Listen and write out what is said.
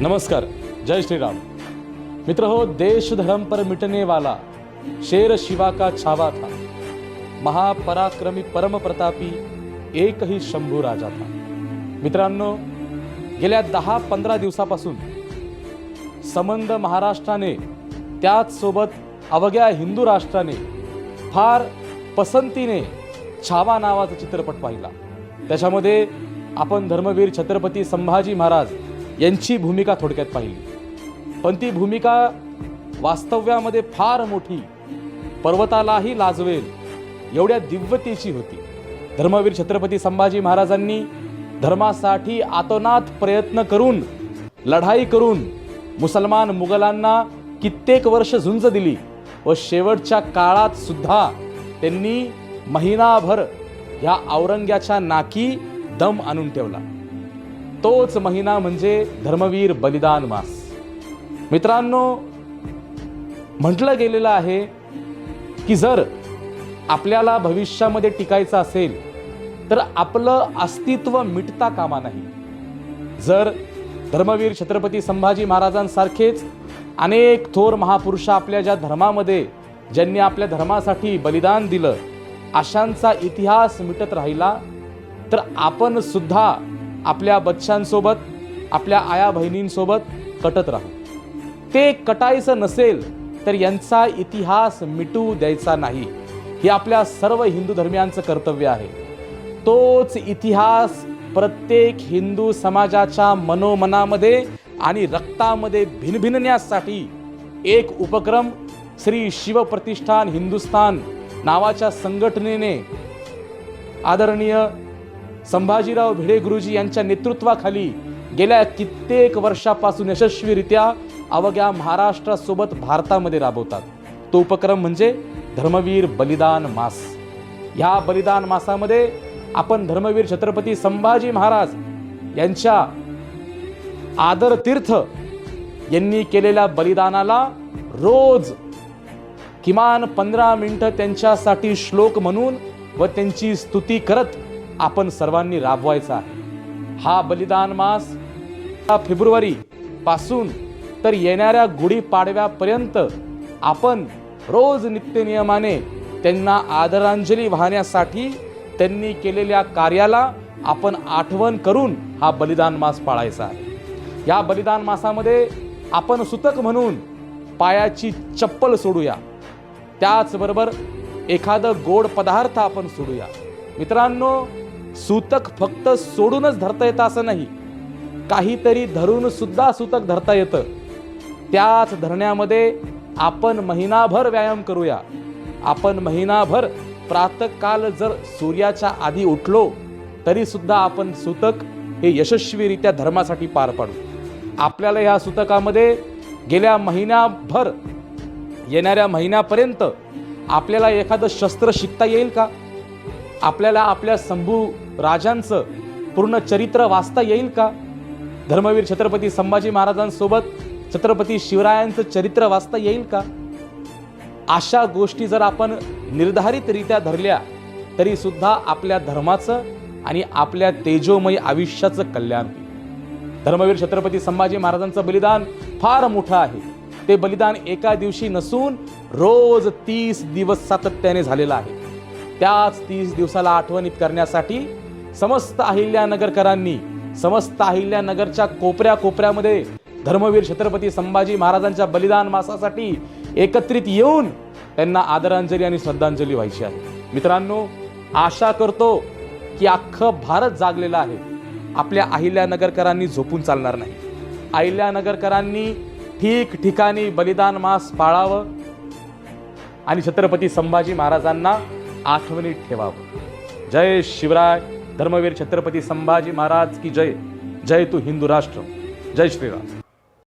नमस्कार जय श्रीराम। मित्र हो देश धर्म पर मिटने वाला शेर शिवा का छावा था। महापराक्रमी परम प्रतापी एक ही शंभू राजा था। मित्रांनो गेल्या दहा पंधरा दिवसापासून संबंध महाराष्ट्राने त्याचसोबत अवघ्या हिंदू राष्ट्राने फार पसंतीने छावा नावाचा चित्रपट पाहिला। त्याच्यामध्ये आपण धर्मवीर छत्रपती संभाजी महाराज यांची भूमिका थोडक्यात पाहिली. पण ती भूमिका वास्तव्यामध्ये फार मोठी पर्वतालाही लाजवेल एवढ्या दिव्यतेची होती. धर्मवीर छत्रपती संभाजी महाराजांनी धर्मासाठी आतोनात प्रयत्न करून लढाई करून मुसलमान मुघलांना कित्येक वर्ष झुंज दिली व शेवटच्या काळात सुद्धा त्यांनी महिनाभर ह्या औरंग्याच्या नाकी दम आणून ठेवला. तोच महिना म्हणजे धर्मवीर बलिदान मास. मित्रांनो म्हटलं गेलेलं आहे की जर आपल्याला भविष्यामध्ये टिकायचं असेल तर आपलं अस्तित्व मिटता कामा नाही. जर धर्मवीर छत्रपती संभाजी महाराजांसारखेच अनेक थोर महापुरुष आपल्या ज्या धर्मामध्ये ज्यांनी आपल्या धर्मासाठी बलिदान दिलं अशांचा इतिहास मिटत राहिला तर आपण सुद्धा आपल्या बच्चांसोबत आपल्या आया बहिणींसोबत कटत राहू. ते कटायचं नसेल तर यांचा इतिहास मिटू द्यायचा नाही. हे आपल्या सर्व हिंदू धर्मियांचं कर्तव्य आहे. तोच इतिहास प्रत्येक हिंदू समाजाच्या मनोमनामध्ये आणि रक्तामध्ये भिनभिनण्यासाठी एक उपक्रम श्री शिवप्रतिष्ठान हिंदुस्थान नावाच्या संघटनेने आदरणीय संभाजीराव भिडे गुरुजी यांच्या नेतृत्वाखाली गेल्या कित्येक वर्षापासून यशस्वीरित्या अवघ्या महाराष्ट्रासोबत भारतामध्ये राबवतात. तो उपक्रम म्हणजे धर्मवीर बलिदान मास. ह्या बलिदान मासामध्ये आपण धर्मवीर छत्रपती संभाजी महाराज यांच्या आदर तीर्थ यांनी केलेल्या बलिदानाला रोज किमान पंधरा मिनिटं त्यांच्यासाठी श्लोक म्हणून व त्यांची स्तुती करत आपण सर्वांनी राबवायचा आहे. हा बलिदान मास या फेब्रुवारी पासून तर येणाऱ्या गुढीपाडव्यापर्यंत आपण रोज नित्यनियमाने त्यांना आदरांजली वाहण्यासाठी त्यांनी केलेल्या कार्याला आपण आठवण करून हा बलिदान मास पाळायचा आहे. या बलिदान मासामध्ये आपण सुतक म्हणून पायाची चप्पल सोडूया. त्याचबरोबर एखादं गोड पदार्थ आपण सोडूया. मित्रांनो सूतक फक्त सोडूनच धरता येतं असं नाही. काहीतरी धरून सुद्धा सूतक धरता येतं. त्याच धरण्यामध्ये आपण महिनाभर व्यायाम करूया. आपण महिनाभर प्रातकाल जर सूर्याच्या आधी उठलो तरी सुद्धा आपण सूतक हे यशस्वीरित्या धर्मासाठी पार पाडू. आपल्याला ह्या सूतकामध्ये गेल्या महिन्याभर येणाऱ्या महिन्यापर्यंत आपल्याला एखादं शस्त्र शिकता येईल का? आपल्याला आपल्या संभू राजांचं पूर्ण चरित्र वाचता येईल का? धर्मवीर छत्रपती संभाजी महाराजांसोबत छत्रपती शिवरायांचं चरित्र वाचता येईल का? अशा गोष्टी जर आपण निर्धारितरित्या धरल्या तरी सुद्धा आपल्या धर्माचं आणि आपल्या तेजोमयी आयुष्याचं कल्याण होईल. धर्मवीर छत्रपती संभाजी महाराजांचं बलिदान फार मोठं आहे. ते बलिदान एका दिवशी नसून रोज तीस दिवस सातत्याने झालेलं आहे. त्याच तीस दिवसाला आठवणीत करण्यासाठी समस्त अहिल्यानगरकरांनी समस्त अहिल्यानगरच्या कोपऱ्या कोपऱ्यामध्ये धर्मवीर छत्रपती संभाजी महाराजांच्या बलिदान मासासाठी एकत्रित येऊन त्यांना आदरांजली आणि श्रद्धांजली व्हायची आहे. मित्रांनो आशा करतो की अख्खं भारत जागलेलं आहे. आपल्या अहिल्यानगरकरांनी झोपून चालणार नाही. अहिल्यानगरकरांनी ठिकठिकाणी बलिदान मास पाळावं आणि छत्रपती संभाजी महाराजांना आठवणीत ठेवावं. जय शिवराय. धर्मवीर छत्रपती संभाजी महाराज की जय. जय तू हिंदू राष्ट्र. जय श्रीराम.